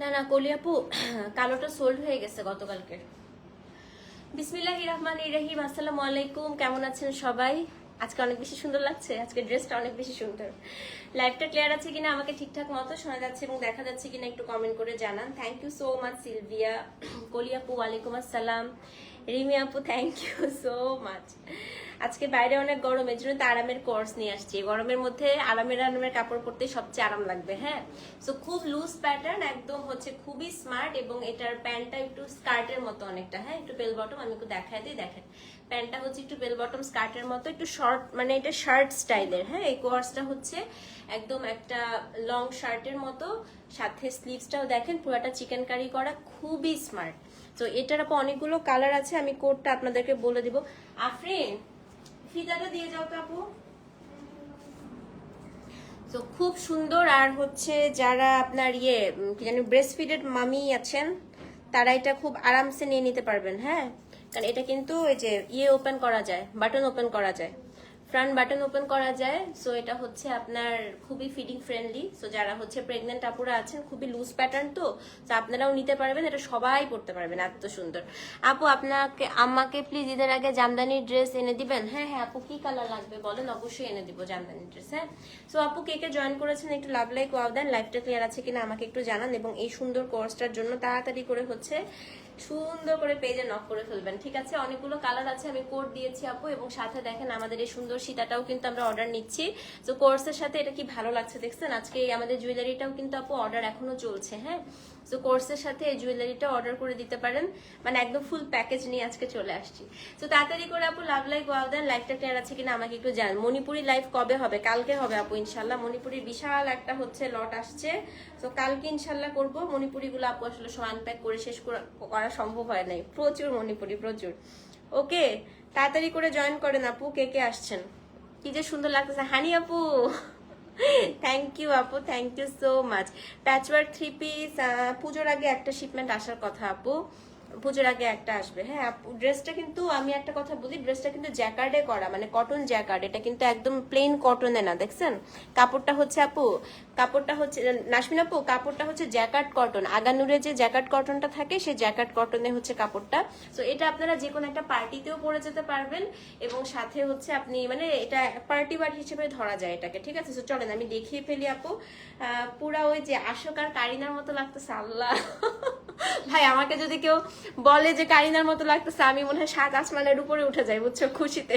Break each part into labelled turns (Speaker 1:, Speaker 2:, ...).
Speaker 1: না না কলিয়াপু কালোটা সোল্ড হয়ে গেছে গতকালকে। বিসমিল্লাহ রহমান ইরাহিম আসসালামু আলাইকুম, কেমন আছেন সবাই? আজকে অনেক বেশি সুন্দর লাগছে, আজকে ড্রেসটা অনেক বেশি সুন্দর। লাইভটা ক্লিয়ার আছে কিনা আমাকে ঠিকঠাক মতো শোনা যাচ্ছে এবং দেখা যাচ্ছে কিনা একটু কমেন্ট করে জানান। Thank you so much Silvia কলিয়াপু ওয়ালাইকুম আসসালাম। রিমি আপু থ্যাংক ইউ সো মাচ আজকে বাইরে অনেক গরম এর জন্য তো আরামের কোর্স নিয়ে আসছি। গরমের মধ্যে আরামের আরামের কাপড় পরতে সবচেয়ে আরাম লাগবে হ্যাঁ? সো খুব লুজ প্যাটার্ন একদম হচ্ছে খুবই স্মার্ট এবং এটার প্যান্টটা একটু স্কার্টের মতো অনেকটা হ্যাঁ? একটু বেল বটম আমি একটু দেখাই দিই, দেখেন। প্যান্টটা হচ্ছে একটু বেল বটম স্কার্টের মতো, একটু শর্ট মানে এটা শার্ট স্টাইলের হ্যাঁ? এই কোর্সটা হচ্ছে একদম একটা লং শার্টের মতো, সাথে স্লিভসটাও দেখেন, পুরোটা চিকেন কারি করা, খুবই স্মার্ট তো এটার আপু অনেকগুলো কালার আছে, আমি কোডটা আপনাদেরকে বলে দিব। আফরিন ফিতাটা দিয়ে যাও তো আপু। তো খুব সুন্দর, আর হচ্ছে যারা আপনার ইয়ে কি জানি ব্রেস্ট ফিডেড মামি আছেন, তারা এটা খুব আরামসে নিয়ে নিতে পারবেন হ্যাঁ? কারণ এটা কিন্তু ওই যে ইয়ে ওপেন করা যায় বাটন ওপেন করা যায়। ফ্রন্ট বাটন ওপেন করা যায়। সো এটা হচ্ছে আপনার খুবই ফিডিং ফ্রেন্ডলি সো যারা হচ্ছে প্রেগনেন্ট আপুরা আছেন, খুবই লুজ প্যাটার্ন তো তো আপনারাও নিতে পারবেন। এটা সবাই পড়তে পারবেন, এত সুন্দর। আপু, আপনাকে, আমাকে প্লিজ ঈদের আগে জামদানির ড্রেস এনে দিবেন? হ্যাঁ হ্যাঁ আপু, কি কালার লাগবে বলেন? অবশ্যই এনে দিব জামদানির ড্রেস হ্যাঁ? সো আপু, কে কে জয়েন করেছেন একটু লাভ লাইক ওয়াও দেন। লাইফটা ক্লিয়ার আছে কিনা আমাকে একটু জানান এবং এই সুন্দর কোর্সটার জন্য তাড়াতাড়ি করে হচ্ছে সুন্দর করে পেজে নক করে ফেলবেন, ঠিক আছে? অনেকগুলো কালার আছে, আমি কোড দিয়েছি আপু, এবং সাথে দেখেন আমাদের এই সুন্দর সীতাটাও কিন্তু আমরা অর্ডার নিচ্ছি। তো কোর্সের সাথে এটা কি ভালো লাগছে দেখছেন? আজকে আমাদের জুয়েলারিটাও কিন্তু আপু অর্ডার এখনও চলছে হ্যাঁ? তো কোর্সের সাথে এই জুয়েলারিটা অর্ডার করে দিতে পারেন। মানে একদম ফুল প্যাকেজ নিয়ে আজকে চলে আসছি। তো তাড়াতাড়ি করে আপু লাভ লাইক ওয়াও দেন লাইফটা ক্লিয়ার আছে কিনা আমাকে একটু জান মণিপুরি লাইভ কবে হবে? কালকে হবে আপু ইনশাল্লাহ মণিপুরির বিশাল একটা হচ্ছে লট আসছে। তো কালকে ইনশাল্লাহ করব। মণিপুরিগুলো আপু আসলে সব আনপ্যাক করে শেষ করা সম্ভব হয় নাই। প্রচুর মণিপুরি, প্রচুর। ওকে তাড়াতাড়ি করে জয়েন করেন আপু। কে কে আসছেন? কি যে সুন্দর লাগতেছে। হানি আপু! থ্যাংক ইউ আপু thank you so much patchwork three piece পুজোর আগে একটা শিপমেন্ট আসার কথা আপু পুজোর আগে একটা আসবে। হ্যাঁ ড্রেসটা কিন্তু আমি একটা কথা বলি ড্রেসটা কিন্তু জ্যাকার্ডে করা মানে কটন জ্যাকার্ড এটা কিন্তু একদম প্লেন কটনে না, দেখছেন? কাপড়টা হচ্ছে আপু কাপড়টা হচ্ছে, নাসমিন আপু, কাপড়টা হচ্ছে জ্যাকার্ড কটন। আগানুরে যে জ্যাকার্ড কটনটা থাকে, সেই জ্যাকার্ড কটনে হচ্ছে কাপড়টা। তো এটা আপনারা যে কোনো একটা পার্টিতেও পরে যেতে পারবেন এবং সাথে হচ্ছে আপনি মানে এটা পার্টি বার হিসেবে ধরা যায় এটাকে, ঠিক আছে? তো চলেন, আমি দেখিয়ে ফেলি আপু। পুরা ওই যে আশোক আর কারিনার মতো লাগতেছে, আল্লাহ। ভাই, আমাকে যদি কেউ বলে যে কারিনার মতো লাগতেছে, আমি মনে হয় সাত আসমানের উপরে উঠে যাই, বুঝছ? খুশিতে।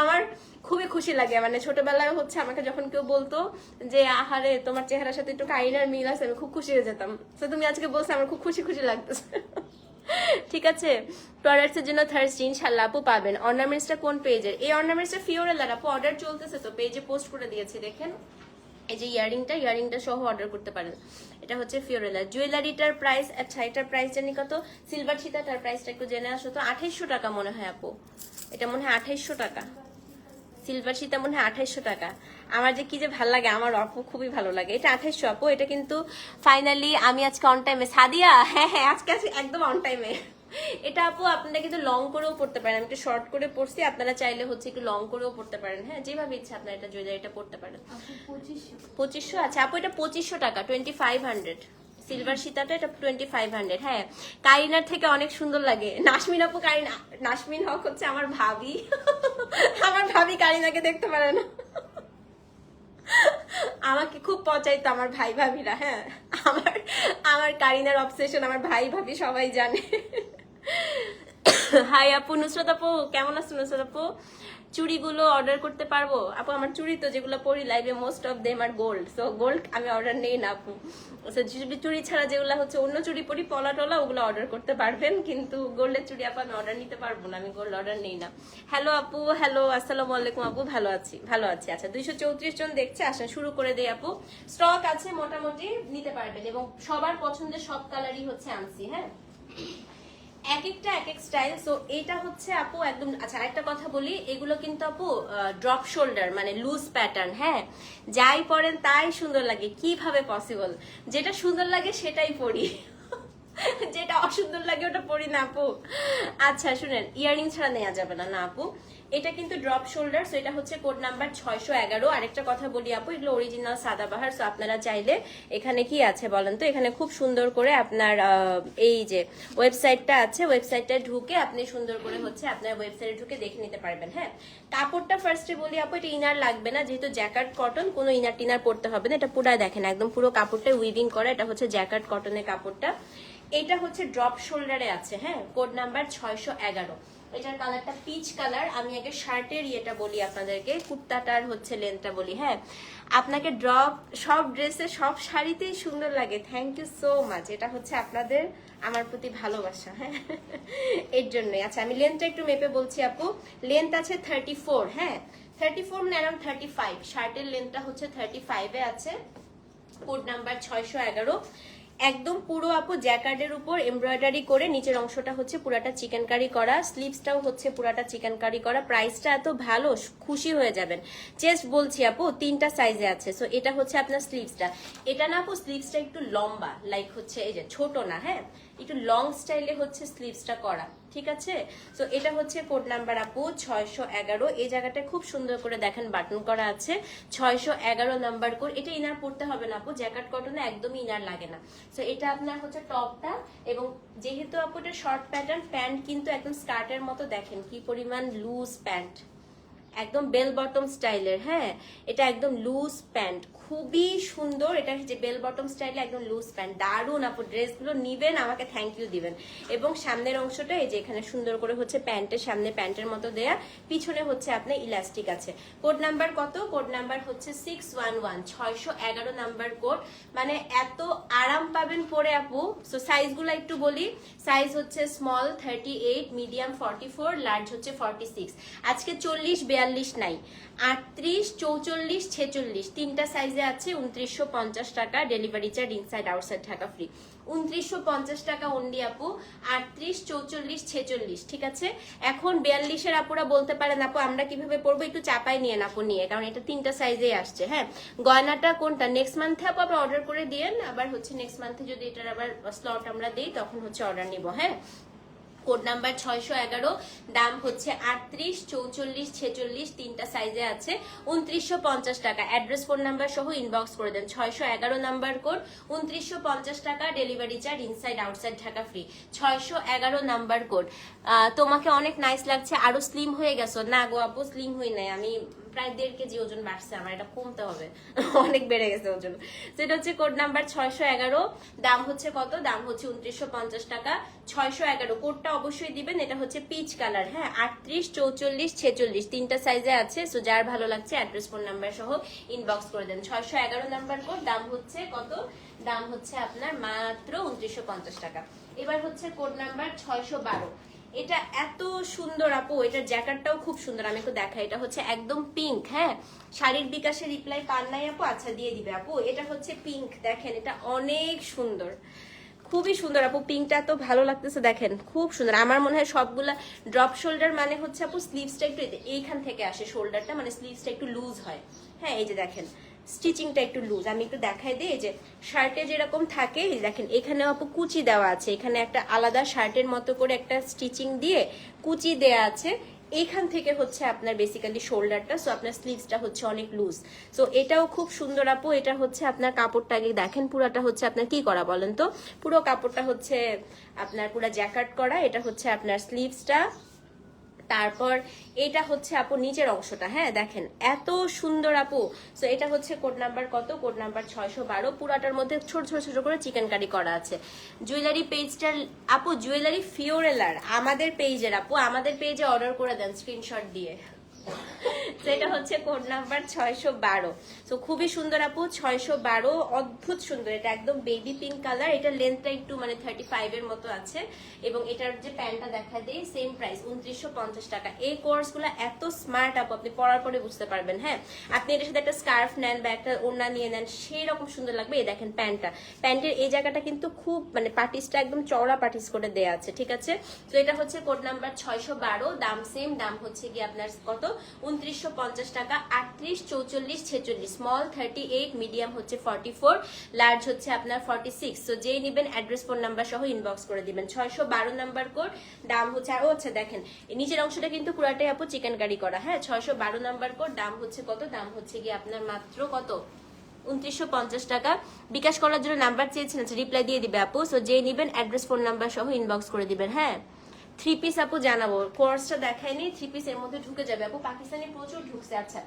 Speaker 1: আমার খুবই খুশি লাগে। মানে ছোটবেলায় হচ্ছে আমাকে যখন কেউ বলতো যে, আহারে, তোমার চেহারার সাথে একটু কারিনার মিল আছে, আমি খুব খুশি হয়ে যেতাম। তো তুমি আজকে বলছো, আমার খুব খুশি খুশি লাগতেছে। ঠিক আছে? প্রোডাক্টস এর জন্য থার্সডে ইনশাল্লাহ আপু পাবেন। অর্নামেন্টসটা কোন পেজের এই অর্নামেন্টসটা ফিওরেলার আপু অর্ডার চলতেছে তো পেজে পোস্ট করে দিয়েছি, দেখেন। এই যে ইয়ারিংটা ইয়ারিংটা সহ অর্ডার করতে পারেন। এটা হচ্ছে ফিওরেলা জুয়েলারিটার প্রাইস আচ্ছা এটার প্রাইস জানি কত? সিলভার সীতাটার প্রাইসটা একটু জেনে আসো তো। আঠাইশশো টাকা মনে হয় আপু। এটা মনে হয় আঠাইশশো টাকা। সিলভার সীতা মনে হয় আঠাইশশো টাকা। আমার যে কি যে ভালো লাগে আমার আপু খুবই ভালো লাগে। এটা আঠাইশশো আপু এটা কিন্তু ফাইনালি আমি আজকে অন টাইমে সাদিয়া হ্যাঁ হ্যাঁ আজকে আজকে একদম অন টাইমে এটা আপু আপনারা কিন্তু লং করেও পড়তে পারেন। আমি একটু শর্ট করে পড়ছি আপনারা চাইলে হচ্ছে একটু লং করেও পড়তে পারেন। হ্যাঁ যেভাবে ইচ্ছা আপনারা এটা জুয়েলারিটা পড়তে পারেন। পঁচিশশো। আচ্ছা আপু এটা পঁচিশশো টাকা টোয়েন্টি ফাইভ হান্ড্রেড সিলভার সীতাটা, এটা টোয়েন্টি ফাইভ হান্ড্রেড হ্যাঁ কারিনার থেকে অনেক সুন্দর লাগে। নাসমিন আপু, কারিনা, নাসমিন হক হচ্ছে আমার ভাবি। আমার ভাবি কারিনাকে দেখতে পারে না। আমাকে খুব পচাইতো আমার ভাই ভাবিরা হ্যাঁ। আমার আমার কারিনার অবসেশন আমার ভাই ভাবি সবাই জানে। হাই আপু, নুসরত আপু, কেমন আছো নুসরত আপু? চুড়িগুলো অর্ডার করতে পারব? আপু, আমার চুড়ি তো যেগুলো পরি লাইভে মোস্ট অফ দেম আর গোল্ড সো গোল্ড আমি অর্ডার নেই না, আপু। চুড়ি ছাড়া যেগুলো হচ্ছে অন্য চুড়ি পরি, পলা টলা, ওগুলো অর্ডার করতে পারবেন। কিন্তু গোল্ডের চুড়ি আপু, আমি অর্ডার নিতে পারব না। আমি গোল্ড অর্ডার নেই না। হ্যালো আপু হ্যালো আসসালামু আলাইকুম, আপু, ভালো আছি ভালো আছি। আচ্ছা দুইশো চৌত্রিশ জন দেখছে, আসেন, শুরু করে দেই, আপু। স্টক আছে মোটামুটি, নিতে পারবেন। এবং সবার পছন্দের সব কালারই হচ্ছে আনছি হ্যাঁ? এক একটা এক এক স্টাইল সো এটা হচ্ছে আপু একদম আচ্ছা আরেকটা কথা বলি, এগুলো কিন্তু আপু ড্রপ শোল্ডার মানে লুজ প্যাটার্ন হ্যাঁ? যাই পরেন তাই সুন্দর লাগে, কীভাবে পসিবল যেটা সুন্দর লাগে সেটাই পরি। যেটা অসুন্দর লাগে ওটা পরি না আপু। আচ্ছা শুনেন ইয়ারিং ছাড়া নেওয়া যাবে না না আপু। এটা কিন্তু ড্রপ শোল্ডার সো এটা হচ্ছে কোড নাম্বার ছয়শো এগারো। আরেকটা কথা বলি আপু, এগুলো অরিজিনাল সাদাবাহার সো আপনারা চাইলে এখানে কি আছে বলেন তো? এখানে খুব সুন্দর করে আপনার এই যে ওয়েবসাইটটা আছে ওয়েবসাইটটা ঢুকে আপনি সুন্দর করে হচ্ছে আপনার ওয়েবসাইটে ঢুকে দেখে নিতে পারবেন হ্যাঁ? কাপড়টা ফার্স্টে বলি আপু, এটা ইনার লাগবে না, যেহেতু জ্যাকেট কটন কোনো ইনার টিনার পড়তে হবে না, এটা পুরো দেখেন, একদম পুরো কাপড়টা উইভিং করা, এটা হচ্ছে জ্যাকেট কটনের কাপড়টা। এটা হচ্ছে ড্রপ শোল্ডারে আছে হ্যাঁ? কোড নাম্বার ছয়শো এগারো। এটার কালারটা পিচ কালার আমি আগে শার্টের ইয়েটা বলি আপনাদেরকে, কুর্তাটার হচ্ছে লেন্থটা বলি হ্যাঁ। আপনাকে ড্রপ সব ড্রেসে সব শাড়িতেই সুন্দর লাগে। থ্যাংক ইউ সো মাচ এটা হচ্ছে আপনাদের, আমার প্রতি ভালোবাসা হ্যাঁ। এর জন্যই। আচ্ছা আমি লেন্থটা একটু মেপে বলছি আপু। লেন্থ আছে থার্টি ফোর হ্যাঁ। থার্টি ফোর মানে অ্যারাউন্ড থার্টি ফাইভ শার্টের লেন্থটা হচ্ছে থার্টি ফাইভে আছে। কোড নাম্বার ছয়শো এগারো। একদম পুরো আপু জ্যাকার্ডের উপর এমব্রয়ডারি করে নিচের অংশটা হচ্ছে পুরাটা চিকেন কারি করা স্লিভসটাও হচ্ছে পুরাটা চিকেন কারি। করা প্রাইসটা এত ভালো, খুশি হয়ে যাবেন। চেস্ট বলছি আপু, তিনটা সাইজে আছে সো এটা হচ্ছে আপনার স্লিভসটা। এটা না আপু, স্লিভসটা একটু লম্বা লাইক হচ্ছে এই যে ছোট না হ্যাঁ? একটু লং স্টাইলে হচ্ছে স্লিভসটা করা। ঠিক আছে? তো এটা হচ্ছে কোড নাম্বার আপু ছয়শো এগারো। এই জায়গাটা খুব সুন্দর করে দেখেন বাটন করা আছে। ছয়শো এগারো নাম্বার কোড এটা ইনার পড়তে হবে না আপু জ্যাকেট কটনে একদমই ইনার লাগে না। তো এটা আপনার হচ্ছে টপটা এবং যেহেতু আপু এটা শর্ট প্যাটার্ন প্যান্ট কিন্তু একদম স্কার্টের মতো দেখেন, কি পরিমাণ লুজ প্যান্ট একদম বেল বটম স্টাইলের হ্যাঁ? এটা একদম লুজ প্যান্ট খুবই সুন্দর। এটা যে বেল বটম স্টাইলে একদম লুজ প্যান্ট দারুণ আপু, ড্রেসগুলো নিবেন, আমাকে থ্যাংক ইউ দিবেন। এবং সামনের অংশটা, এই যে এখানে সুন্দর করে হচ্ছে প্যান্টের সামনে প্যান্টের মতো দেয়া, পিছনে হচ্ছে আপনার ইলাস্টিক আছে। কোড নাম্বার কত? কোড নাম্বার হচ্ছে সিক্স ওয়ান ওয়ান ছয়শো এগারো নাম্বার কোড মানে এত আরাম পাবেন পরে আপু। সো সাইজগুলো একটু বলি। সাইজ হচ্ছে small thirty eight medium forty four large হচ্ছে ফর্টি সিক্স আজকে চল্লিশ বিয়াল্লিশ নাই। আটত্রিশ, চৌচল্লিশ, ছেচল্লিশ। তিনটা সাইজে আছে, উনত্রিশশো পঞ্চাশ টাকা delivery charge inside outside Dhaka free উনত্রিশশো পঞ্চাশ টাকা অনলি আপু, আটত্রিশ, চৌচল্লিশ, ছেচল্লিশ, ঠিক আছে? এখন বিয়াল্লিশের আপুরা বলতে পারেন, আপু, আমরা কীভাবে পড়ব একটু চাপাই নিয়ে আপু নিয়ে, কারণ এটা তিনটা সাইজে আসছে। হ্যাঁ গয়নাটা কোনটা? নেক্সট মান্থে আপু আপনি অর্ডার করে দিয়েন, আবার হচ্ছে নেক্সট মান্থে যদি এটার আবার স্লট আমরা দিই, তখন হচ্ছে অর্ডার নিব হ্যাঁ? কোড নাম্বার ছয়শো এগারো, দাম হচ্ছে আটত্রিশ, চৌচল্লিশ, ছেচল্লিশ, তিনটা সাইজে আছে। উনত্রিশশো পঞ্চাশ টাকা। অ্যাড্রেস ফোন নাম্বার সহ ইনবক্স করে দেন। ছয়শো এগারো নাম্বার কোড উনত্রিশশো পঞ্চাশ টাকা delivery charge inside outside Dhaka free ছয়শো এগারো নাম্বার কোড তোমাকে অনেক নাইস লাগছে। আরও স্লিম হয়ে গেছো। না গো আপু স্লিম হই নাই। আমি প্রায় দেড় কেজি ওজন বাড়ছে আমার, এটা কমতে হবে। অনেক বেড়ে গেছে ওজন। সেটা হচ্ছে কোড নাম্বার ছয়শো এগারো, দাম হচ্ছে কত? দাম হচ্ছে উনত্রিশশো পঞ্চাশ টাকা। ছয়শো এগারো কোডটা অবশ্যই দিবেন, এটা হচ্ছে পিচ কালার হ্যাঁ? আটত্রিশ, চৌচল্লিশ, ছেচল্লিশ, তিনটা সাইজে আছে সো যার ভালো লাগছে অ্যাড্রেস ফোন নাম্বার সহ ইনবক্স করে দেন। ছয়শো এগারো নাম্বার কোড দাম হচ্ছে কত? দাম হচ্ছে আপনার মাত্র উনত্রিশশো পঞ্চাশ টাকা। এবার হচ্ছে কোড নাম্বার ছয়শো বারো। এটা এত সুন্দর আপু এটার জ্যাকেটটাও খুব সুন্দর, আমি একটু দেখাই। এটা হচ্ছে একদম পিঙ্ক হ্যাঁ? শাড়ির বিকাশে রিপ্লাই পান নাই আপু আচ্ছা দিয়ে দিবে আপু। এটা হচ্ছে পিঙ্ক দেখেন, এটা অনেক সুন্দর। খুবই সুন্দর আপু পিঙ্কটা তো ভালো লাগতেছে, দেখেন, খুব সুন্দর। আমার মনে হয় সবগুলা ড্রপ শোল্ডার মানে হচ্ছে আপু স্লিভসটা একটু এইখান থেকে আসে শোল্ডারটা মানে স্লিভসটা একটু লুজ হয়। হ্যাঁ এই যে দেখেন স্টিচিংটা একটু লুজ আমি একটু দেখাই দিই যে শার্টে যেরকম থাকে দেখেন, এখানে আপু কুচি দেওয়া আছে। এখানে একটা আলাদা শার্টের মতো করে একটা স্টিচিং দিয়ে কুচি দেয়া আছে। এইখান থেকে হচ্ছে আপনার বেসিক্যালি শোল্ডারটা সো আপনার স্লিভসটা হচ্ছে অনেক লুজ সো এটাও খুব সুন্দর আপু, এটা হচ্ছে আপনার কাপড়টা আগে দেখেন, পুরাটা হচ্ছে আপনার কি করা বলেন তো? পুরো কাপড়টা হচ্ছে আপনার পুরো জ্যাকেট করা, এটা হচ্ছে আপনার স্লিভসটা তারপর এটা হচ্ছে আপু নিচের অংশটা হ্যাঁ দেখেন, এত সুন্দর আপু। সো এটা হচ্ছে কোড নাম্বার কত? কোড নাম্বার ছয়শো বারো। পুরাটার মধ্যে ছোট ছোট ছোট করে চিকেন কারি করা আছে। জুয়েলারি পেজটার আপু জুয়েলারি ফিওরেলার আমাদের পেজের আপু, আমাদের পেজে অর্ডার করে দেন স্ক্রিনশট দিয়ে। সেটা হচ্ছে কোড নাম্বার ছয়শো বারো। তো খুবই সুন্দর আপু, ছয়শো বারো, অদ্ভুত সুন্দর। এটা একদম বেবি পিঙ্ক কালার এটা লেন্থটা একটু মানে থার্টি ফাইভ এর মতো আছে। এবং এটার যে প্যান্টটা দেখা দেয় সেম প্রাইস উনত্রিশশো পঞ্চাশ টাকা। এই কোর্সগুলো এত স্মার্ট আপু, আপনি পরার পরে বুঝতে পারবেন হ্যাঁ? আপনি এটার সাথে একটা স্কার্ফ নেন বা একটা ওড়না নিয়ে নেন সেই রকম সুন্দর লাগবে। এই দেখেন প্যান্টটা। প্যান্টের এই জায়গাটা কিন্তু খুব মানে পাটিসটা একদম চওড়া পার্টিস করে দেয়া আছে, ঠিক আছে? তো এটা হচ্ছে কোড নাম্বার ছয়শো বারো, দাম সেম দাম হচ্ছে গিয়ে আপনার কত? উনত্রিশ পঞ্চাশ টাকা, আটত্রিশ, চৌচল্লিশ, ছেচল্লিশ। স্মল থার্টি এইট মিডিয়াম হচ্ছে ফর্টি ফোর লার্জ হচ্ছে আপনার ফর্টি সিক্স তো যেই নেবেন অ্যাড্রেস ফোন নাম্বার সহ ইনবক্স করে দিবেন। ছয়শো বারো নাম্বার কোড দাম হচ্ছে ও আচ্ছা দেখেন নিচের অংশটা কিন্তু পুরাটাই আপু চিকেন কারি করা। হ্যাঁ ছয়শো বারো নাম্বার কোড দাম হচ্ছে কত? দাম হচ্ছে কি আপনার মাত্র কত? উনত্রিশশো পঞ্চাশ টাকা। বিকাশ করার জন্য নাম্বার চেয়েছিলেন রিপ্লাই দিয়ে দিবে আপু। সো যে নিবেন অ্যাড্রেস ফোন নাম্বার সহ ইনবক্স করে দিবেন। হ্যাঁ থ্রি পিস আপু জানাব। কোর্সটা দেখায়নি থ্রি পিস এর মধ্যে ঢুকে যাবে আপু। পাকিস্তানি প্রচুর ঢুকছে আচ্ছা।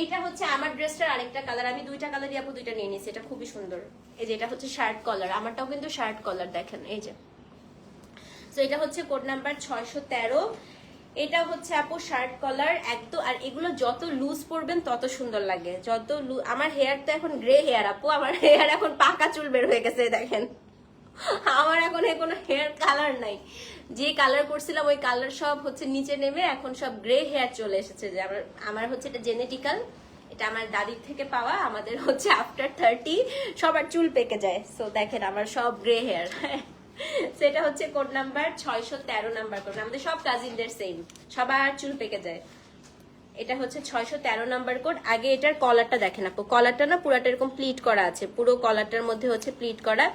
Speaker 1: এইটা হচ্ছে আমার ড্রেসটার আরেকটা কালার আমি দুইটা কালারই আপু দুইটা নিয়ে নিয়েছি, এটা খুবই সুন্দর। এই যে এটা হচ্ছে শার্ট কলার আমারটাও কিন্তু শার্ট কলার দেখেন, এই যে। তো এটা হচ্ছে কোড নাম্বার ছয়শো তেরো। এটা হচ্ছে আপু শার্ট কলার একদম, আর এগুলো যত লুজ পরবেন, তত সুন্দর লাগে। যত আমার হেয়ার তো এখন গ্রে হেয়ার আপু, আমার হেয়ার এখন পাকা চুল বের হয়ে গেছে, দেখেন। আমার এখন কোনো হেয়ার কালার নাই। যে কালার করছিলাম, ওই কালার সব হচ্ছে নিচে নেমে এখন সব গ্রে হেয়ার চলে এসেছে। যে আমার আমার হচ্ছে এটা জেনেটিক্যাল এটা আমার দাদির থেকে পাওয়া, আমাদের হচ্ছে আফটার থার্টি সবার চুল পেকে যায়। সো দেখেন আমার সব গ্রে হেয়ার সেটা হচ্ছে কোড নাম্বার ছয়শো তেরো নাম্বার কোড আমাদের সব কাজিনদের সেম সবার চুল পেকে যায়। এটা হচ্ছে ছয়শো তেরো নাম্বার কোড। আগে এটার কলারটা দেখেন আপু। কলারটা না পুরাটা এরকম প্লিট করা আছে। পুরো কলারটার মধ্যে হচ্ছে প্লিট করা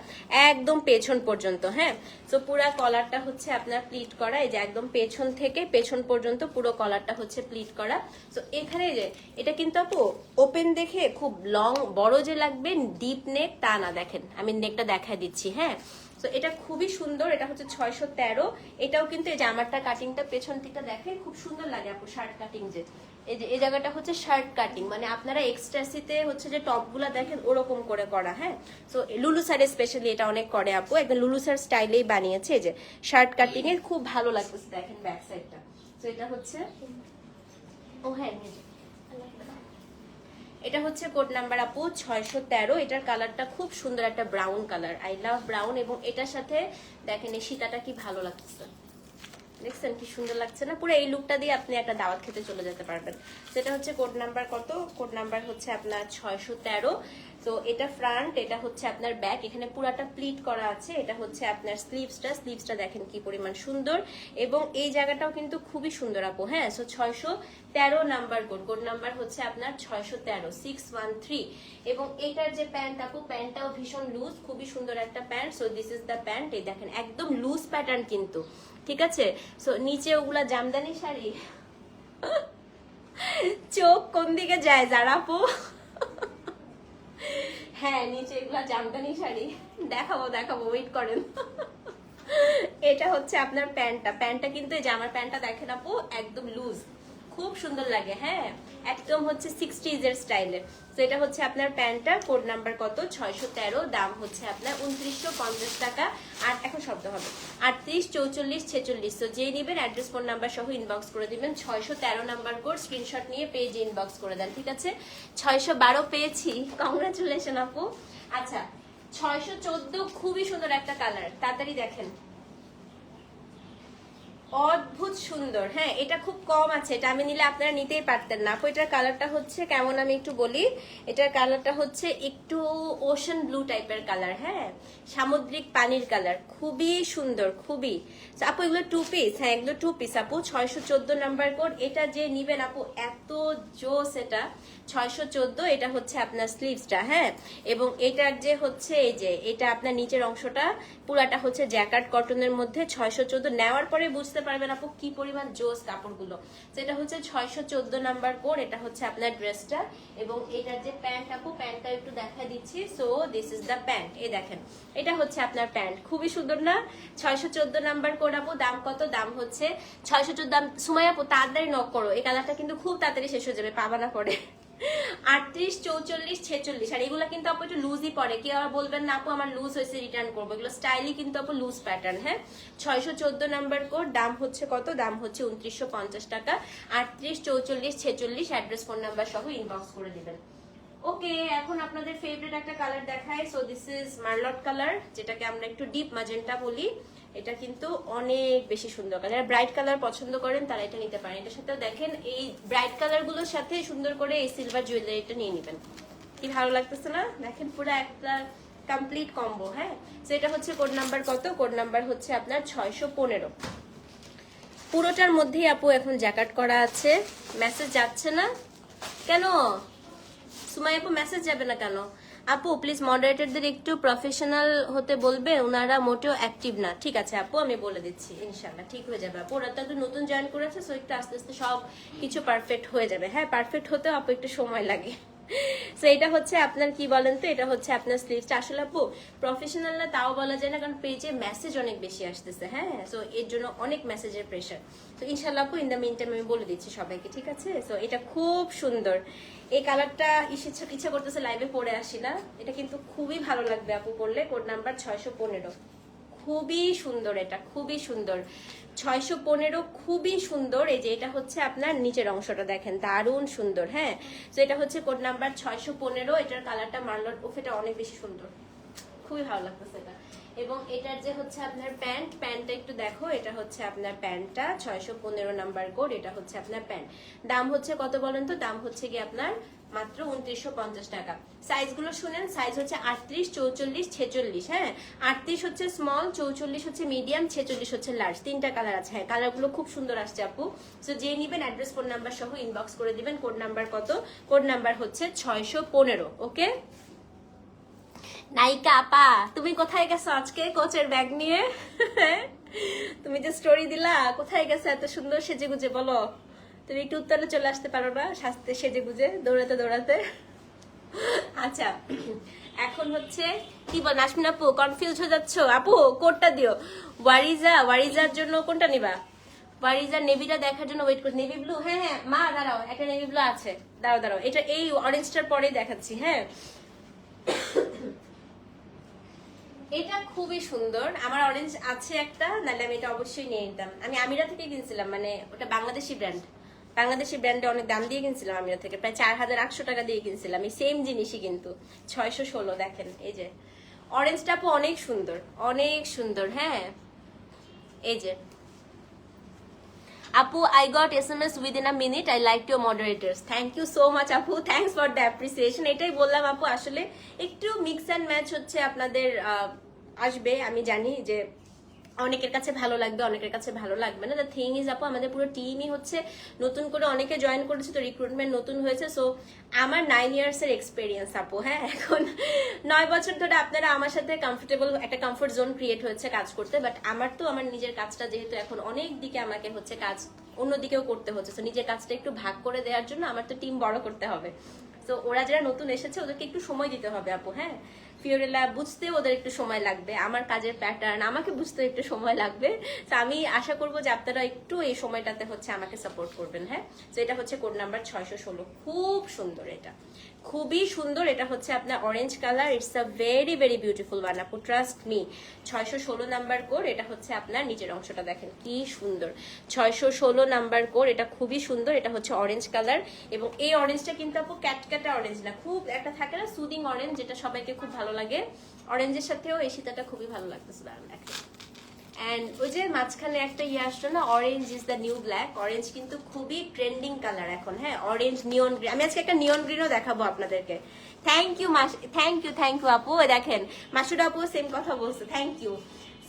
Speaker 1: একদম পেছন পর্যন্ত হ্যাঁ? তো পুরা কলারটা হচ্ছে আপনার প্লিট করা। এই যে একদম পেছন থেকে পেছন পর্যন্ত পুরো কলারটা হচ্ছে প্লিট করা। তো এখানে যে, এটা কিন্তু আপু ওপেন দেখে খুব লং বড় যে লাগবে ডিপ নেক তা না, দেখেন। আমি নেকটা দেখায় দিচ্ছি হ্যাঁ? তো এটা খুবই সুন্দর। এটা হচ্ছে ছয়শো তেরো। এটাও কিন্তু এই যে আমারটা কাটিংটা পেছন দিকটা দেখে খুব সুন্দর লাগে আপু শার্ট কাটিং যে। এই যে, এই জায়গাটা হচ্ছে শার্ট কাটিং মানে আপনারা এক্সট্রাসিতে হচ্ছে যে টপগুলো দেখেন, ওরকম করে করা হ্যাঁ? তো লুলু স্যার স্পেশালি এটা অনেক করে আপু। একদম লুলু স্যার স্টাইলেই বানিয়েছে, এই যে শার্ট কাটিং এর খুব ভালো লাগতেছে, দেখেন ব্যাক সাইডটা তো এটা হচ্ছে, ও হ্যাঁ এটা হচ্ছে কোড নাম্বার আপু, ছয়শো তেরো। এটার কালারটা খুব সুন্দর একটা brown colour I love brown এবং এটার সাথে দেখেন এই সীতাটা কি ভালো লাগতেছে। দেখছেন কি সুন্দর লাগছে না? পুরো এই লুকটা দিয়ে আপনি একটা দাওয়াত খেতে চলে যেতে পারবেন। সেটা হচ্ছে কোড নাম্বার কত? কোড নাম্বার হচ্ছে আপনার ছয়শো তেরো। তো এটা ফ্রন্ট এটা হচ্ছে আপনার ব্যাক এখানে পুরাটা প্লিট করা আছে। এটা হচ্ছে আপনার স্লিভসটা স্লিভসটা দেখেন কি পরিমাণ সুন্দর। এবং এই জায়গাটাও কিন্তু খুবই সুন্দর, আপু। হ্যাঁ সো ছয়শো তেরো নাম্বার কোড কোড নাম্বার হচ্ছে আপনার ছয়শো তেরো সিক্স ওয়ান থ্রি এবং এটার যে প্যান্ট আপু প্যান্টটাও ভীষণ লুজ খুবই সুন্দর একটা pant so this is the pant এই দেখেন, একদম লুজ প্যাটার্ন কিন্তু। ঠিক আছে? সো নিচে ওগুলা জামদানি শাড়ি? চোখ কোন দিকে যায় যারা পো হ্যাঁ নিচে এগুলা জামদানি শাড়ি। দেখাবো দেখাবো ওয়েট করেন। এটা হচ্ছে আপনার প্যান্টটা। প্যান্টটা কিন্তু এই জামার প্যান্টটা দেখেন আপু, একদম লুজ খুব সুন্দর লাগে হ্যাঁ? একদম হচ্ছে সিক্সটিজ এর স্টাইলের। তো এটা হচ্ছে আপনার প্যান্টটা কোড নাম্বার কত? ছয়শো তেরো, দাম হচ্ছে আপনার উনত্রিশশো পঞ্চাশ টাকা। আর এখন শব্দ হবে। আটত্রিশ, চৌচল্লিশ, ছেচল্লিশ। তো যেই নেবেন অ্যাড্রেস ফোন নাম্বার সহ ইনবক্স করে দিবেন। ছয়শো তেরো নাম্বার কোড স্ক্রিনশট নিয়ে পেজ ইনবক্স করে দেন, ঠিক আছে? ছয়শো বারো পেয়েছি। কংগ্রাচুলেশন আপু। আচ্ছা ছয়শো চোদ্দ খুবই সুন্দর একটা কালার তাড়াতাড়ি দেখেন। অদ্ভুত সুন্দর। হ্যাঁ এটা খুব কম আছে। এটা আমি নিলে আপনারা নিতেই পারতেন না। এটার কালারটা হচ্ছে, কেমন আমি একটু বলি, এটার কালারটা হচ্ছে একটু ওশান ব্লু টাইপের কালার হ্যাঁ? সামুদ্রিক পানির কালার। খুবই সুন্দর, খুবই। আপু, এগুলো টু পিস হ্যাঁ এগুলো টু পিস আপু। ছয়শো চোদ্দ নাম্বার কোড এটা যে নিবেন, আপু, এত জোস এটা। ছয়শো চোদ্দ, এটা হচ্ছে আপনার স্লিভসটা হ্যাঁ? এবং এটার যে হচ্ছে এই যে, এটা আপনার নিচের অংশটা, পুরাটা হচ্ছে জ্যাকার্ড কটনের মধ্যে ছয়শো চোদ্দ। নেওয়ার পরে বুঝতে পারবেন আপু কি পরিমাণ জোস কাপড়গুলো। সেটা হচ্ছে ছয়শো চোদ্দ নাম্বার কোড, এটা হচ্ছে আপনার ড্রেসটা এবং এটার যে প্যান্ট আপু প্যান্টটা একটু দেখা দিচ্ছি। So this is the pant এই দেখেন। এটা হচ্ছে আপনার প্যান্ট খুবই সুন্দর না? ছয়শো চোদ্দ নাম্বার কোড আপু, দাম কত? দাম হচ্ছে ছয়শো চোদ্দ, দাম সুমাই আপু, তাড়াতাড়ি নক করো, এই কালারটা কিন্তু খুব তাড়াতাড়ি শেষ হয়ে যাবে, পাবা না পরে। আটত্রিশ, চৌচল্লিশ, ছেচল্লিশ। আর এগুলো কিন্তু আপু একটু লুজই পড়ে। কেউ আবার বলবেন, না আপু, আমার লুজ হয়েছে রিটার্ন করব। এগুলো স্টাইলই কিন্তু আপু লুজ প্যাটার্ন হ্যাঁ? ছয়শো চোদ্দ নাম্বার কোড দাম হচ্ছে কত? দাম হচ্ছে উনত্রিশশো পঞ্চাশ টাকা। আটত্রিশ, চৌচল্লিশ, ছেচল্লিশ অ্যাড্রেস ফোন নাম্বার সহ ইনবক্স করে দিবেন। ওকে এখন আপনাদের ফেভারিট একটা কালার দেখায় so this is merlot colour যেটাকে আমরা একটু ডিপ ম্যাজেন্টা বলি। এটা কিন্তু অনেক বেশি সুন্দর কালার ব্রাইট কালার পছন্দ করেন, তারা এটা নিতে পারেন। এটার সাথে দেখেন, এই ব্রাইট কালারগুলোর সাথে সুন্দর করে এই সিলভার জুয়েলারিটা নিয়ে নেবেন। কি ভালো লাগতেছে না? দেখেন পুরো একটা কমপ্লিট কম্বো হ্যাঁ? তো এটা হচ্ছে কোড নাম্বার কত? কোড নাম্বার হচ্ছে আপনার ছয়শো পনেরো। পুরোটার মধ্যেই আপু এখন জ্যাকেট করা আছে। মেসেজ যাচ্ছে না। কেন? সুমাই আপু মেসেজ যাবে না কেন? আপু প্লিজ মডারেটরদের একটু প্রফেশনাল হতে বলবে ওনারা মোটেও অ্যাক্টিভ না। ঠিক আছে, আপু, আমি বলে দিচ্ছি ইনশাল্লাহ ঠিক হয়ে যাবে। আপু, ওরা তো একটু নতুন জয়েন করেছে সো একটু আস্তে আস্তে সব কিছু পারফেক্ট হয়ে যাবে। হ্যাঁ পারফেক্ট হতেও আপু একটু সময় লাগে। সো এটা হচ্ছে আপনার, কি বলেন তো, এটা হচ্ছে আপনার স্লিভসটা আসলে আপু প্রফেশনাল না, তাও বলা যায় না, কারণ পেজে মেসেজ অনেক বেশি আসতেছে হ্যাঁ? সো এর জন্য অনেক মেসেজের প্রেশার তো ইনশাল্লাহ আপু ইন দ্য মিন টাইম আমি বলে দিচ্ছি সবাইকে, ঠিক আছে? সো এটা খুব সুন্দর। এই কালারটা ইচ্ছে ইচ্ছা করতেছে লাইভে পরে আসি না। এটা কিন্তু খুবই ভালো লাগবে আপু পড়লে। কোড নাম্বার ছয়শো পনেরো। খুবই সুন্দর এটা, খুবই সুন্দর। ছয়শো পনেরো খুবই সুন্দর। এই যে এটা হচ্ছে আপনার নিচের অংশটা দেখেন, দারুণ সুন্দর হ্যাঁ? তো এটা হচ্ছে কোড নাম্বার ছয়শো পনেরো। এটার কালারটা মার্লট ওফ এটা অনেক বেশি সুন্দর। খুবই ভালো লাগতেছে এটা। এবং এটার যে হচ্ছে আপনার প্যান্ট, প্যান্টটা একটু দেখো, এটা হচ্ছে আপনার প্যান্টটা, ছয়শো পনেরো নাম্বার কোড, এটা হচ্ছে আপনার প্যান্ট। দাম হচ্ছে কত বলেন তো? দাম হচ্ছে কি আপনার মাত্র উনত্রিশশো পঞ্চাশ টাকা। সাইজগুলো শুনেন, সাইজ হচ্ছে আটত্রিশ, চৌচল্লিশ, ছেচল্লিশ হ্যাঁ? আটত্রিশ হচ্ছে স্মল চৌচল্লিশ হচ্ছে মিডিয়াম ছেচল্লিশ হচ্ছে লার্জ তিনটা কালার আছে হ্যাঁ? কালারগুলো খুব সুন্দর আসছে আপু। সো যে নিবেন অ্যাড্রেস ফোন নাম্বার সহ ইনবক্স করে দিবেন। কোড নাম্বার কত? কোড নাম্বার হচ্ছে ছয়শো পনেরো ওকে নায়িকা, আপা, তুমি কোথায় গেছো আজকে কোচের ব্যাগ নিয়ে? তুমি যে স্টোরি দিলা, কোথায় গেছো এত সুন্দর সেজে গুজে বলো। তুমি একটু উত্তরে চলে আসতে পারো না, সাজতে সেজে গুজে দৌড়াতে দৌড়াতে। আচ্ছা এখন হচ্ছে কি বল, নাসমিন আপু কনফিউজ হয়ে যাচ্ছ। আপু কোডটা দিও। ওয়ারিজা, ওয়ারিজার জন্য কোনটা নিবা? ওয়ারিজা, নেভিটা দেখার জন্য ওয়েট করছি। নেভি ব্লু হ্যাঁ হ্যাঁ মা, দাঁড়াও, একটা নেভি ব্লু আছে। দাঁড়াও দাঁড়াও, এটা এই অরেঞ্জটার পরেই দেখাচ্ছি হ্যাঁ। এটা খুবই সুন্দর। আমার অরেঞ্জ আছে একটা, নাহলে আমি এটা অবশ্যই নিয়ে নিতাম। আমি আমিরা থেকে কিনছিলাম মানে ওটা বাংলাদেশি ব্র্যান্ড বাংলাদেশি ব্র্যান্ডে অনেক দাম দিয়ে কিনছিলাম আমিরা থেকে। প্রায় চার হাজার আটশো টাকা দিয়ে কিনছিলাম। এই সেম জিনিসই কিন্তু। ছয়শো ষোলো, দেখেন, এই যে। অরেঞ্জটা অনেক সুন্দর অনেক সুন্দর হ্যাঁ? এই যে got S M S within a minute I like to moderators thank you so much আপু। থ্যাংকস ফর দ্য অ্যাপ্রিসিয়েশন এটাই বললাম, আপু, আসলে একটু মিক্স অ্যান্ড ম্যাচ হচ্ছে আপনাদের আসবে। আমি জানি যে অনেকের কাছে ভালো লাগবে, অনেকের কাছে ভালো লাগবে না। দ্য থিং ইজ আপু, আমাদের পুরো টিমই হচ্ছে নতুন করে অনেকে জয়েন করেছে, তো রিক্রুটমেন্ট নতুন হয়েছে। সো আমার নাইন ইয়ার্স এর এক্সপিরিয়েন্স আপু। হ্যাঁ এখন নয় বছর ধরে আপনারা আমার সাথে কমফোর্টেবল একটা কমফোর্ট জোন ক্রিয়েট হয়েছে কাজ করতে বাট আমার তো আমার নিজের কাজটা যেহেতু এখন অনেক দিকে আমাকে হচ্ছে কাজ অন্যদিকেও করতে হচ্ছে। তো নিজের কাজটা একটু ভাগ করে দেওয়ার জন্য আমার তো টিম বড় করতে হবে। তো ওরা যারা নতুন এসেছে, ওদেরকে একটু সময় দিতে হবে আপু হ্যাঁ? ফিওরেলা বুঝতে ওদের একটু সময় লাগবে। আমার কাজের প্যাটার্ন আমাকে বুঝতে একটু সময় লাগবে। তো আমি আশা করব যে আপনারা একটু এই সময়টাতে হচ্ছে আমাকে সাপোর্ট করবেন হ্যাঁ? তো এটা হচ্ছে কোড নাম্বার ছয়শো ষোলো। খুব সুন্দর এটা। খুবই সুন্দর। এটা হচ্ছে আপনার orange colour it's a very very beautiful one আপু ট্রাস্ট মি ছয়শো ষোলো নাম্বার কোড এটা হচ্ছে আপনার নিচের অংশটা দেখেন, কি সুন্দর। ছয়শো ষোলো নাম্বার কোড এটা খুবই সুন্দর। এটা হচ্ছে অরেঞ্জ কালার এবং এই অরেঞ্জটা কিন্তু আপু ক্যাটক্যাটা অরেঞ্জ না। খুব একটা থাকে না সুদিং অরেঞ্জ যেটা সবাইকে খুব ভালো লাগে। অরেঞ্জের সাথেও এই সীতাটা খুবই ভালো লাগতেছে। দাঁড়ান, দেখেন। অ্যান্ড ওই যে মাঝখানে একটা ইয়ে আসলো না orange is the new black orange কিন্তু খুবই ট্রেন্ডিং কালার এখন হ্যাঁ? অরেঞ্জ নিয়ন গ্রিন আমি আজকে একটা নিয়ন গ্রিনও দেখাবো আপনাদেরকে। Thank you much thank you thank you আপু। দেখেন মাসুর আপু সেম কথা বলছে থ্যাংক ইউ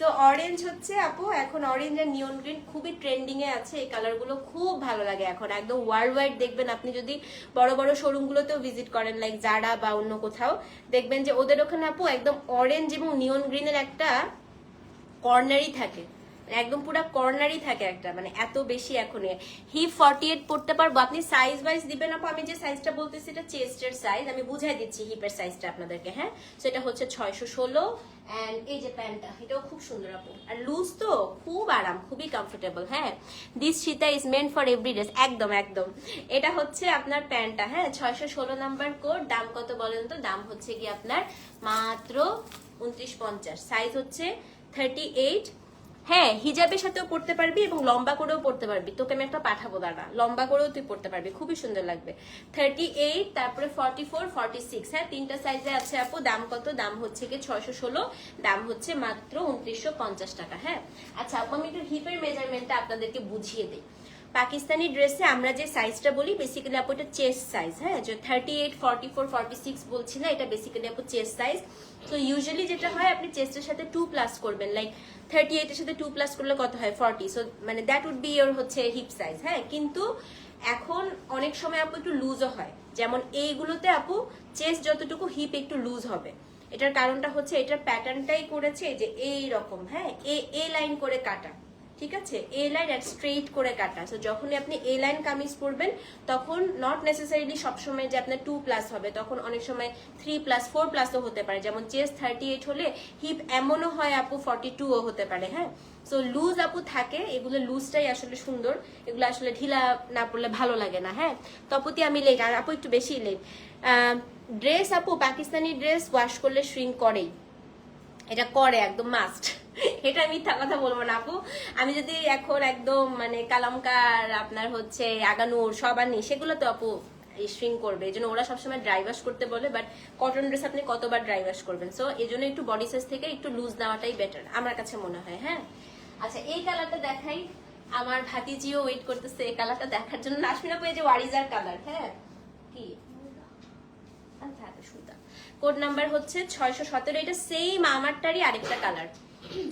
Speaker 1: তো অরেঞ্জ হচ্ছে আপু, এখন অরেঞ্জ আর নিয়ন গ্রিন খুবই ট্রেন্ডিং এ আছে, এই কালারগুলো খুব ভালো লাগে এখন। একদম ওয়ার্ল্ড ওয়াইড দেখবেন আপনি যদি বড় বড় শোরুমগুলোতেও ভিজিট করেন লাইক জারা বা অন্য কোথাও, দেখবেন যে ওদের ওখানে আপু একদম অরেঞ্জ এবং নিয়ন গ্রিনের একটা কর্নারই থাকে। মানে একদম পুরো কর্নারই থাকে একটা মানে এত বেশি এখন হিপ ফর্টি এইট পড়তে পারব। আপনি সাইজ ওয়াইজ দিবেন আপু, আমি যে সাইজটা বলতেছি এটা চেস্টের সাইজ আমি বুঝাই দিচ্ছি হিপের সাইজটা আপনাদেরকে হ্যাঁ? তো এটা হচ্ছে ছয়শো ষোলো অ্যান্ড এই যে প্যান্টটা এটাও খুব সুন্দর আপু। আর লুজ তো খুব আরাম, খুবই কমফোর্টেবল হ্যাঁ? This Sita is meant for every dress একদম একদম। এটা হচ্ছে আপনার প্যান্টটা হ্যাঁ? ছয়শো ষোলো নাম্বার কোড দাম কত বলেন তো? দাম হচ্ছে কি আপনার মাত্র উনত্রিশ পঞ্চাশ। সাইজ হচ্ছে থার্টি এইট হ্যাঁ হিজাবের সাথেও পড়তে পারবি এবং লম্বা করেও পড়তে পারবি। তোকে আমি একটা পাঠাবো, দাঁড়া। লম্বা করেও তুই পড়তে পারবি। খুবই সুন্দর লাগবে। থার্টি এইট তারপরে ফর্টি ফোর ফর্টি সিক্স হ্যাঁ তিনটা সাইজে আছে আপু। দাম কত? দাম হচ্ছে কি ছয়শো ষোলো। দাম হচ্ছে মাত্র উনত্রিশশো পঞ্চাশ টাকা। হ্যাঁ? আচ্ছা আপু, আমি একটু হিপের মেজারমেন্টটা আপনাদেরকে বুঝিয়ে দিই। পাকিস্তানি ড্রেসে আমরা যে সাইজটা বলি বেসিক্যালি আপু এটা চেস্ট সাইজ হ্যাঁ? যে thirty eight forty four forty six বলছি না এটা বেসিক্যালি আপু চেস্ট সাইজ তো ইউজুয়ালি যেটা হয়, আপনি চেস্টের সাথে টু প্লাস করবেন লাইক থার্টি এইটের সাথে টু প্লাস করলে কত হয়? ফর্টি সো মানে দ্যাট উড বি ইয়োর হচ্ছে হিপ সাইজ হ্যাঁ? কিন্তু এখন অনেক সময় আপু একটু লুজও হয়। যেমন এইগুলোতে আপু চেস্ট যতটুকু হিপ একটু লুজ হবে। এটার কারণটা হচ্ছে, এটার প্যাটার্নটাই করেছে যে এই রকম হ্যাঁ? এ এ লাইন করে কাটা। ঠিক আছে? এ লাইন আর স্ট্রেইট করে কাটা। সো যখনই আপনি এ লাইন কামিজ পরবেন, তখন নট নেসেসারিলি সবসময় যে আপনার টু প্লাস হবে, তখন অনেক সময় থ্রি প্লাস ফোর প্লাসও হতে পারে। যেমন চেস্ট থার্টি এইট হলে হিপ এমনও হয় আপু ফর্টি টুও হতে পারে হ্যাঁ? সো লুজ আপু থাকে, এগুলো লুজটাই আসলে সুন্দর। এগুলো আসলে ঢিলা না পড়লে ভালো লাগে না হ্যাঁ? তপতি, আমি লেট আর আপু একটু বেশি লেট ড্রেস আপু, পাকিস্তানি ড্রেস ওয়াশ করলে শ্রিঙ্ক করেই। এটা করে, একদম মাস্ট এটা মিথ্যা কথা বলব না, আপু। আমি যদি এখন একদম মানে কালামকার আপনার হচ্ছে আগানুর সব আনি সেগুলো তো আপু স্ট্রিং করবে। এই জন্য ওরা সবসময় ড্রাই ওয়াশ করতে বলে বাট কটন ড্রেস আপনি কতবার ড্রাই ওয়াশ করবেন? সো এই জন্য একটু বডি সাইজ থেকে একটু লুজ নেওয়াটাই বেটার আমার কাছে মনে হয় হ্যাঁ? আচ্ছা এই কালারটা দেখাই। আমার ভাতিজিও ওয়েট করতেছে এই কালারটা দেখার জন্য। নাসমিনা পেয়ে যে ওয়ারিজার কালার হ্যাঁ? কি? আচ্ছা কোড নাম্বার হচ্ছে ছয়শো সতেরো, এটা সেম আমারটারই আরেকটা কালার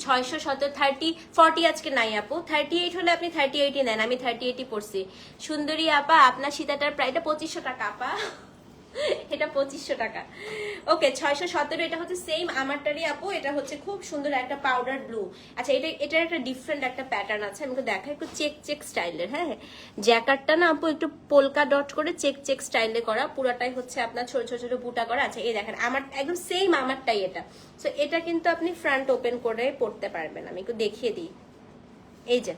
Speaker 1: ছয়শো সতেরো থার্টি ফর্টি আজকে নাই আপু। থার্টি এইট হলে আপনি থার্টি এইটই নেন, আমি থার্টি এইটই পড়ছি। সুন্দরী আপা, আপনার সীতাটার প্রায়টা পঁচিশশো টাকা, আপা। এটা পঁচিশশো টাকা। ওকে, ছয়শো সতেরো, এটা হচ্ছে সেম আমারটারই আপু, এটা হচ্ছে খুব সুন্দর একটা পাউডার ব্লু আচ্ছা এটা, এটার একটা ডিফারেন্ট একটা প্যাটার্ন আছে, আমি একটু দেখাই একটু চেক চেক স্টাইলের হ্যাঁ? জ্যাকারটা না আপু, একটু পোলকা ডট করে চেক চেক স্টাইলে করা, পুরোটাই হচ্ছে আপনার ছোট ছোট ছোট বুটা করা। আছে এই দেখেন, আমার একদম সেম আমারটাই এটা। সো এটা কিন্তু আপনি ফ্রন্ট ওপেন করে পড়তে পারবেন, আমি একটু দেখিয়ে দিই। এই যে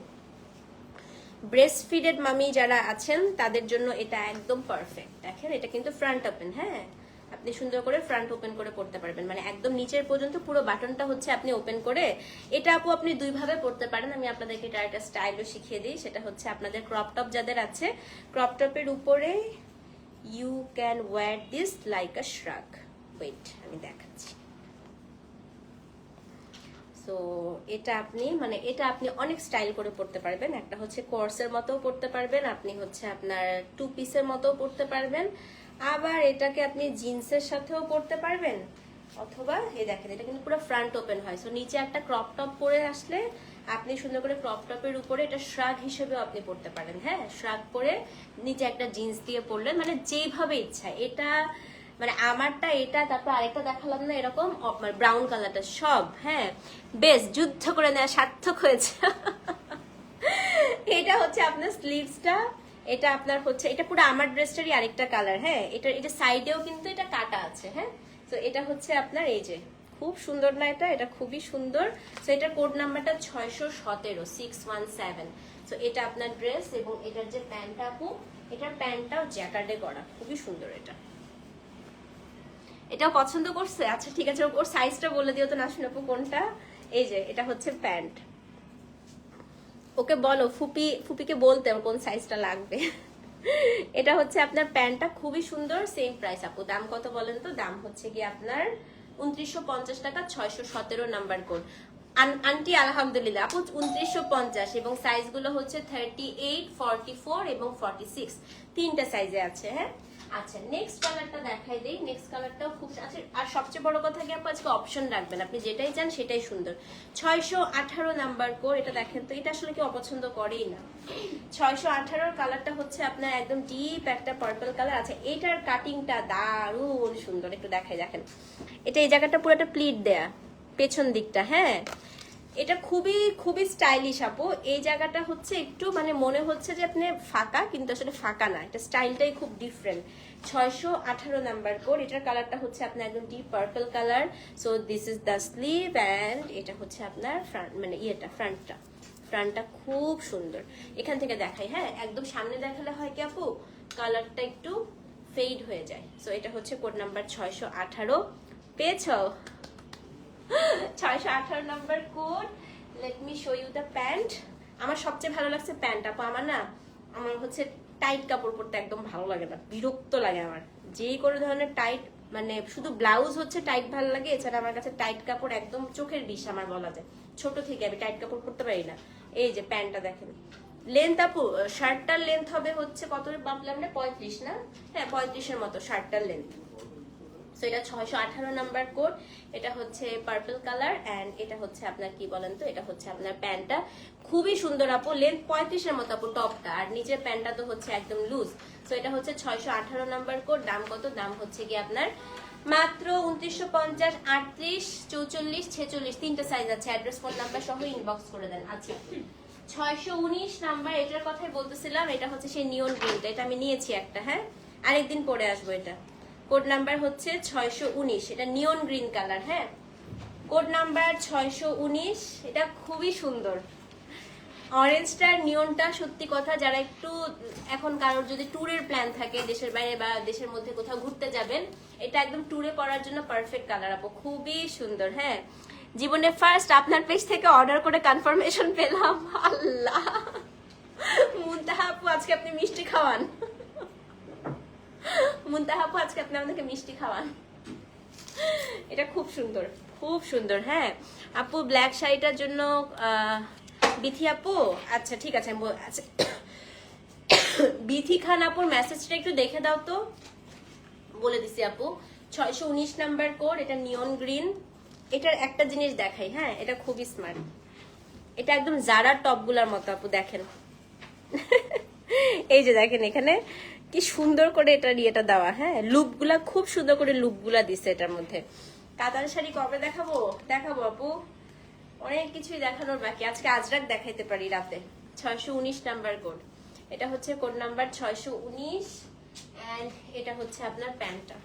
Speaker 1: ব্রেস্ট ফিডেড মামি যারা আছেন, তাদের জন্য এটা একদম পারফেক্ট দেখেন, এটা কিন্তু ফ্রন্ট ওপেন হ্যাঁ? আপনি সুন্দর করে ফ্রন্ট ওপেন করে পড়তে পারবেন। মানে একদম নিচের পর্যন্ত পুরো বাটনটা হচ্ছে আপনি ওপেন করে, এটা আপু আপনি দুইভাবে পড়তে পারেন। আমি আপনাদেরকে এটা একটা স্টাইলও শিখিয়ে দিই। সেটা হচ্ছে আপনাদের ক্রপ টপ যাদের আছে ক্রপ টপের উপরে you can wear this like a shrug wait আমি দেখাচ্ছি। সো এটা আপনি মানে এটা আপনি অনেক স্টাইল করে পড়তে পারবেন। একটা হচ্ছে কোর্সের মতো পড়তে পারবেন, আপনি হচ্ছে আপনার টু পিসের মতো পড়তে পারবেন। আবার এটাকে আপনি জিন্সের সাথেও পড়তে পারবেন, অথবা এই দেখেন, এটা কিন্তু পুরো ফ্রন্ট ওপেন হয়। সো নিচে একটা ক্রপ টপ পরে আসলে আপনি সুন্দর করে ক্রপ টপের উপরে এটা শ্রাগ হিসেবেও আপনি পড়তে পারেন হ্যাঁ? শ্রাগ পরে নিচে একটা জিন্স দিয়ে পড়লেন মানে যেভাবে ইচ্ছা। এটা মানে আমারটা এটা, তারপর আরেকটা দেখালাম না, এরকম মানে ব্রাউন কালারটা সব হ্যাঁ। বেশ, যুদ্ধ করে নেওয়া সার্থক হয়েছে। এটা হচ্ছে আপনার স্লিভসটা এটা আপনার হচ্ছে, এটা পুরো আমার ড্রেসটারই আরেকটা কালার হ্যাঁ। এটা এটা সাইডেও কিন্তু এটা কাটা আছে হ্যাঁ। তো এটা হচ্ছে আপনার, এই যে, খুব সুন্দর না এটা? এটা খুবই সুন্দর। তো এটার কোড নাম্বারটা ছয়শো সতেরো সিক্স ওয়ান সেভেন তো এটা আপনার ড্রেস এবং এটার যে প্যান্টটা আপু, এটার প্যান্টটাও জ্যাকার্ডে করা খুবই সুন্দর এটা। এটাও পছন্দ করছে? আচ্ছা ঠিক আছে, ওর সাইজটা বলে দিও তো না আপু কোনটা? এই যে, এটা হচ্ছে প্যান্ট ওকে বলো, ফুপি, ফুপিকে বলতে আমার কোন সাইজটা লাগবে। এটা হচ্ছে আপনার প্যান্টটা খুবই সুন্দর সেম প্রাইস আপু। দাম কত বলেন তো? দাম হচ্ছে কি আপনার উনত্রিশশো পঞ্চাশ টাকা, ছয়শো সতেরো নাম্বার কোড আন্টি, আলহামদুলিল্লাহ, আপু, উনত্রিশশো পঞ্চাশ এবং সাইজগুলো হচ্ছে থার্টি এইট ফর্টি ফোর এবং ফর্টি সিক্স তিনটা সাইজে আছে হ্যাঁ? আচ্ছা নেক্সট কালারটা দেখাই দেই। নেক্সট কালারটাও খুব আচ্ছা আর সবচেয়ে বড় কথা কি আপু, আজকে অপশন রাখবেন। আপনি যেটাই চান সেটাই সুন্দর। ছয়শো আঠারো নাম্বার কোড এটা দেখেন তো, এটা আসলে কি অপছন্দ করেই না। ছয়শো আঠারোর কালারটা হচ্ছে আপনার একদম ডিপ একটা পার্পল কালার আছে এটার কাটিংটা দারুণ সুন্দর। একটু দেখাই, দেখেন। এটা এই জায়গাটা পুরো একটা প্লিট দেয়া। পেছন দিকটা হ্যাঁ? এটা খুবই খুবই স্টাইলিশ আপু। এই জায়গাটা হচ্ছে একটু মানে মনে হচ্ছে যে আপনি ফাঁকা, কিন্তু আসলে ফাঁকা না। এটা স্টাইলটাই খুব ডিফারেন্ট ছয়শো আঠারো নাম্বার কোড, এটার কালারটা হচ্ছে আপনার একদম deep purple colour so this is the sleeve and এটা হচ্ছে আপনার ফ্রন্ট মানে ইয়েটা ফ্রন্টটা ফ্রন্টটা খুব সুন্দর। এখান থেকে দেখাই হ্যাঁ? একদম সামনে দেখালে হয় কি আপু? কালারটা একটু ফেড হয়ে যায়। সো এটা হচ্ছে কোড নাম্বার ছয়শো আঠারো। পেয়েছ? ছয়শো আঠারো number code. Let me show you the pant আমার সবচেয়ে ভালো লাগছে প্যান্ট আপু। আমার না, আমার হচ্ছে টাইট কাপড় পরতে একদম ভালো লাগে না, বিরক্ত লাগে আমার। যেই কোনো ধরনের টাইট মানে শুধু ব্লাউজ হচ্ছে টাইট ভালো লাগে, এছাড়া আমার কাছে টাইট কাপড় একদম চোখের বিষ আমার বলা যায়। ছোট থেকে আমি টাইট কাপড় পরতে পারি না। এই যে প্যান্টটা দেখেন। লেন্থ আপু শার্টটার লেন্থ হবে হচ্ছে কত? ভাবলাম না পঁয়ত্রিশ না? হ্যাঁ পঁয়ত্রিশের মতো শার্টটার লেন্থ সো এটা ছয়শো আঠারো নাম্বার কোড। এটা হচ্ছে পার্পল কালার অ্যান্ড এটা হচ্ছে আপনার কি বলেন তো? এটা হচ্ছে আপনার প্যান্টটা। খুবই সুন্দর আপু। লেন্থ পঁয়ত্রিশের মতো আপু টপটা আর নিচের প্যান্টটা তো হচ্ছে একদম লুজ সো এটা হচ্ছে ছয়শো আঠারো নাম্বার কোড। দাম কত? দাম হচ্ছে কি আপনার মাত্র উনত্রিশশো পঞ্চাশ, আটত্রিশ, চৌচল্লিশ, ছেচল্লিশ। তিনটা সাইজ আছে। অ্যাড্রেস ফোন নাম্বার সহ ইনবক্স করে দেন। আচ্ছা। ছয়শো উনিশ নাম্বার, এটার কথাই বলতেছিলাম। এটা হচ্ছে সেই নিয়ন গ্রিনটা এটা আমি নিয়েছি একটা হ্যাঁ? আরেকদিন পরে আসব এটা। কোড নাম্বার হচ্ছে ছয়শো উনিশ। এটা নিয়ন গ্রিন কালার হ্যাঁ? কোড নাম্বার ছয়শো উনিশ, এটা খুবই সুন্দর। অরেঞ্জটার নিয়নটা সত্যি কথা, যারা একটু এখন কারোর যদি ট্যুরের প্ল্যান থাকে, দেশের বাইরে বা দেশের মধ্যে কোথাও ঘুরতে যাবেন, এটা একদম ট্যুরে পড়ার জন্য পারফেক্ট কালার আপু, খুবই সুন্দর হ্যাঁ? জীবনে ফার্স্ট আপনার পেজ থেকে অর্ডার করে কনফার্মেশন পেলাম, আল্লাহ! মুনতাহা আপু, আজকে আপনি মিষ্টি খাওয়ান। মুনতাহা আপু আজকে আপনি আমাদেরকে মিষ্টি খাওয়ান। এটা খুব সুন্দর খুব সুন্দর হ্যাঁ। আপু ব্ল্যাক শাড়িটার জন্য বিথি আপু? আচ্ছা ঠিক আছে আচ্ছা। বিথি খান আপুর মেসেজটা একটু দেখে দাও তো। বলে দিছি আপু, ছয়শো উনিশ নাম্বার কোড, এটা নিয়ন গ্রিন এটার একটা জিনিস দেখাই হ্যাঁ এটা খুবই স্মার্ট এটা একদম জারার টপগুলার মতো, আপু, দেখেন। এই যে দেখেন এখানে কি সুন্দর করে এটার ইয়েটা দেওয়া হ্যাঁ? লুপগুলা খুব সুন্দর করে লুপগুলা দিছে এটার মধ্যে। কাতার শাড়ি কবে দেখাবো? দেখাবো আপু। অনেক কিছুই দেখানোর বাকি। আজকে আজরাক দেখাইতে পারি রাতে। ছয়শো উনিশ নাম্বার কোড। এটা হচ্ছে কোড নাম্বার ছয়শো উনিশ অ্যান্ড এটা হচ্ছে আপনার প্যান্টটা।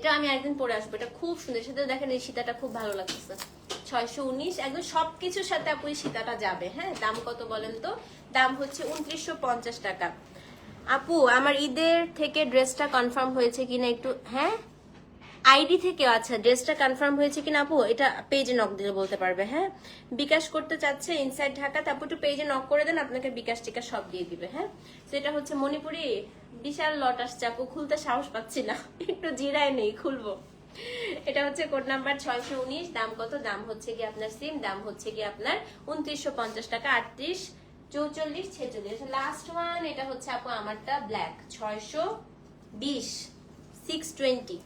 Speaker 1: এটা আমি একদিন পরে আসব, এটা খুব সুন্দর। সাথে দেখেন এই সীতাটা খুব ভালো লাগতেছে। ছয়শো উনিশ, একদম সবকিছুর সাথে আপু এই সীতাটা যাবে হ্যাঁ? দাম কত বলেন তো? দাম হচ্ছে উনত্রিশশো পঞ্চাশ টাকা। আপু, আমার ঈদের থেকে ড্রেসটা কনফার্ম হয়েছে কিনা একটু হ্যাঁ? আইডি থেকে আচ্ছা ড্রেসটা কনফার্ম হয়েছে কিনা আপু? এটা পেজে নক দিলে বলতে পারবে হ্যাঁ? বিকাশ করতে চাচ্ছে ইনসাইড ঢাকা তারপর একটু পেজে নক করে দেন, আপনাকে বিকাশ টিকা সব দিয়ে দিবে হ্যাঁ? সেটা হচ্ছে মণিপুরি বিশাল লট আসছে আপু খুলতে সাহস পাচ্ছি না। একটু জিরায় নেই, খুলবো। এটা হচ্ছে কোড নাম্বার ছয়শো উনিশ, দাম কত? দাম হচ্ছে কি আপনার সিম দাম হচ্ছে কি আপনার উনত্রিশশো পঞ্চাশ টাকা, আটত্রিশ, চৌচল্লিশ, ছেচল্লিশ। লাস্ট ওয়ান এটা হচ্ছে আপু আমারটা ব্ল্যাক ছয়শো বিশ সিক্স টোয়েন্টি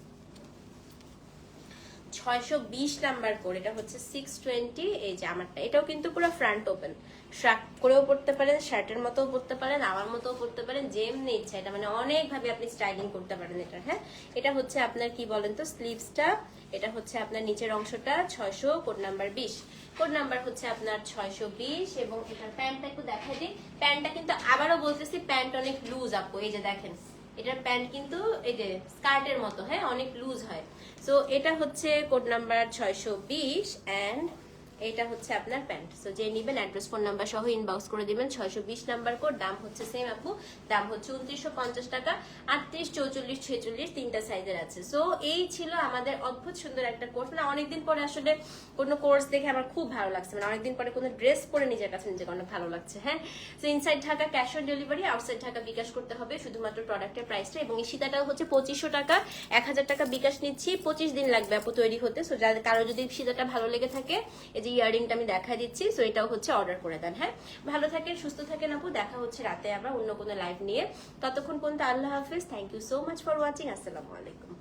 Speaker 1: ছয়শো বিশ নাম্বার করে এটা হচ্ছে সিক্স টোয়েন্টি এই যে আমারটা। এটাও কিন্তু পুরো ফ্রন্ট ওপেন শার্ট করেও পড়তে পারেন শার্টের মতোও পড়তে পারেন, আমার মতোও পড়তে পারেন, যেমনি ইচ্ছা এটা। মানে অনেক ভাবে আপনি স্টাইলিং করতে পারেন এটা হ্যাঁ? এটা হচ্ছে আপনার কি বলেন তো স্লিভসটা এটা হচ্ছে আপনার নিচের অংশটা ছয়শো কোড নাম্বার বিশ। কোড নাম্বার হচ্ছে আপনার ছয়শো বিশ এবং এটার প্যান্টটা একটু দেখাই দিই। প্যান্টটা কিন্তু আবারও বলতেছি প্যান্ট অনেক লুজ আপু, এই যে দেখেন। এটার প্যান্ট কিন্তু এই যে স্কার্টের মতো হ্যাঁ অনেক লুজ হয়। সো এটা হচ্ছে কোড নাম্বার ছয়শো বিশ অ্যান্ড এটা হচ্ছে আপনার প্যান্ট। সো যে নিবেন অ্যাড্রেস ফোন নাম্বার সহ ইনবক্স করে দিবেন। ছয়শো বিশ নাম্বার কোড দাম হচ্ছে সেম আপু। দাম হচ্ছে উনত্রিশশো পঞ্চাশ টাকা। আটত্রিশ, চৌচল্লিশ, ছেচল্লিশ তিনটা সাইজের আছে। সো এই ছিল আমাদের অদ্ভুত সুন্দর একটা কোর্স না অনেকদিন পরে আসলে কোনো কোর্স দেখে আমার খুব ভালো লাগছে। মানে অনেকদিন পরে কোনো ড্রেস পরে নিজের কাছে নিজেকে অনেক ভালো লাগছে। হ্যাঁ? So inside Dhaka cash on delivery outside Dhaka bKash করতে হবে শুধুমাত্র প্রোডাক্টের প্রাইসটা এবং এই সীতাটাও হচ্ছে পঁচিশশো টাকা। এক হাজার টাকা বিকাশ নিচ্ছি। পঁচিশ দিন লাগবে আপু তৈরি হতে। সো যাদের কারও যদি সীতাটা ভালো লেগে থাকে যে ইয়ারিংটা আমি দেখা দিচ্ছি সো এটাও হচ্ছে অর্ডার করে দেন হ্যাঁ? ভালো থাকেন, সুস্থ থাকেন আপু, দেখা হচ্ছে রাতে আমরা অন্য কোনো লাইভ নিয়ে। ততক্ষণ পর্যন্ত আল্লাহ হাফিজ thank you so much for watching আসসালামু আলাইকুম।